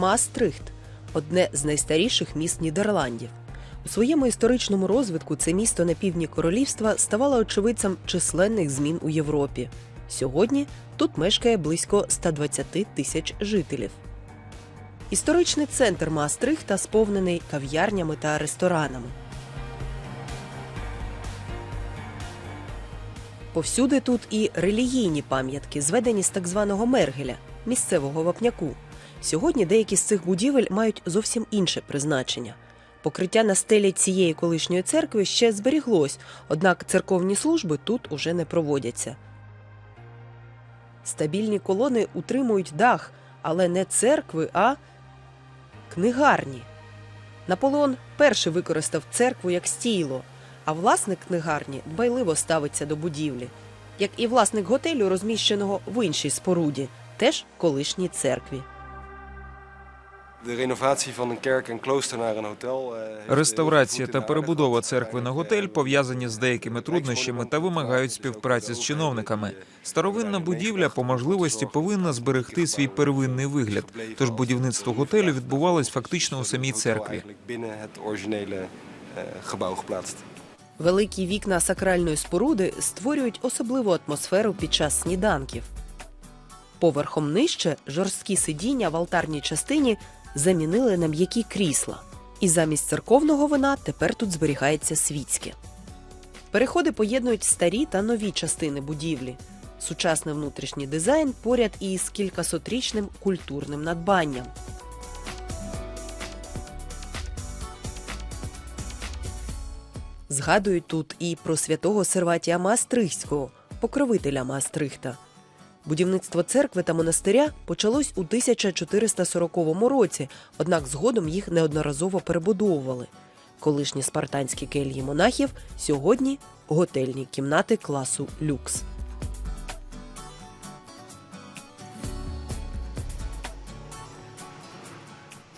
Маастрихт одне з найстаріших міст Нідерландів. У своєму історичному розвитку це місто на півдні королівства ставало очевидцем численних змін у Європі. Сьогодні тут мешкає близько 120 тисяч жителів. Історичний центр Маастрихта сповнений кав'ярнями та ресторанами. Повсюди тут і релігійні пам'ятки, зведені з так званого Мергеля, місцевого вапняку. Сьогодні деякі з цих будівель мають зовсім інше призначення. Покриття на стелі цієї колишньої церкви ще зберіглось, однак церковні служби тут уже не проводяться. Стабільні колони утримують дах, але не церкви, а книгарні. Наполеон перший використав церкву як стійло, а власник книгарні дбайливо ставиться до будівлі, як і власник готелю, розміщеного в іншій споруді, теж колишній церкві. Реставрація heel та goed in перебудова церкви на готель eh, пов'язані з деякими труднощами та вимагають співпраці з чиновниками. Старовинна будівля по можливості повинна зберегти свій первинний вигляд. Тож будівництво готелю відбувалось фактично у самій церкві. eh. Великі вікна сакральної споруди створюють особливу атмосферу під час сніданків. Поверхом нижче жорсткі сидіння в алтарній частині замінили на м'які крісла. І замість церковного вина тепер тут зберігається світське. Переходи поєднують старі та нові частини будівлі. Сучасний внутрішній дизайн поряд із кількасотрічним культурним надбанням. Згадують тут і про святого Серватія Маастрихтського, покровителя Маастрихта. Будівництво церкви та монастиря почалось у 1440 році, однак згодом їх неодноразово перебудовували. Колишні спартанські кельї монахів сьогодні готельні кімнати класу люкс.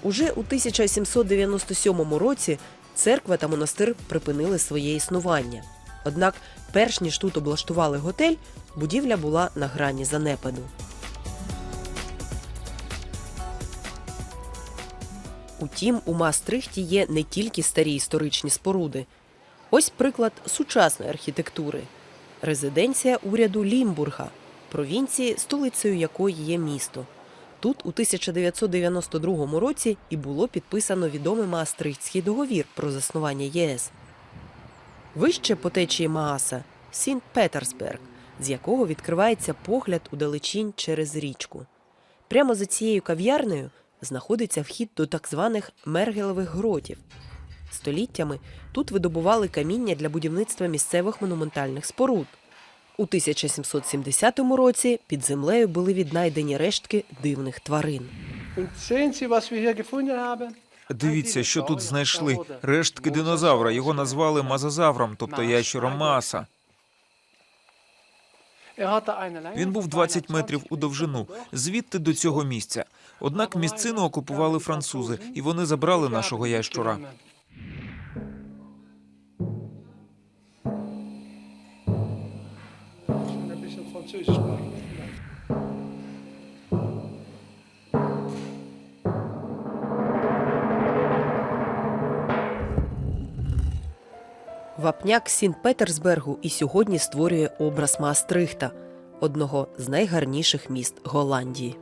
Уже у 1797 році церква та монастир припинили своє існування. Однак, перш ніж тут облаштували готель, будівля була на грані занепаду. Утім, у Маастрихті є не тільки старі історичні споруди. Ось приклад сучасної архітектури резиденція уряду Лімбурга, провінції, столицею якої є місто. Тут у 1992 році і було підписано відомий Маастрихтський договір про заснування ЄС. Вище по течії Мааса Сінт Петерсберг, з якого відкривається погляд у далечінь через річку. Прямо за цією кав'ярнею знаходиться вхід до так званих мергелевих гротів. Століттями тут видобували каміння для будівництва місцевих монументальних споруд. У 1770 році під землею були віднайдені рештки дивних тварин. Und sehen Sie, was wir hier gefunden haben? Дивіться, що тут знайшли. Рештки динозавра. Його назвали мазозавром, тобто ящером Мааса. Він був 20 метрів у довжину, звідти до цього місця. Однак місцину окупували французи, і вони забрали нашого ящура. Вапняк Сін Петерсбергу і сьогодні створює образ Маастрихта, одного з найгарніших міст Голландії.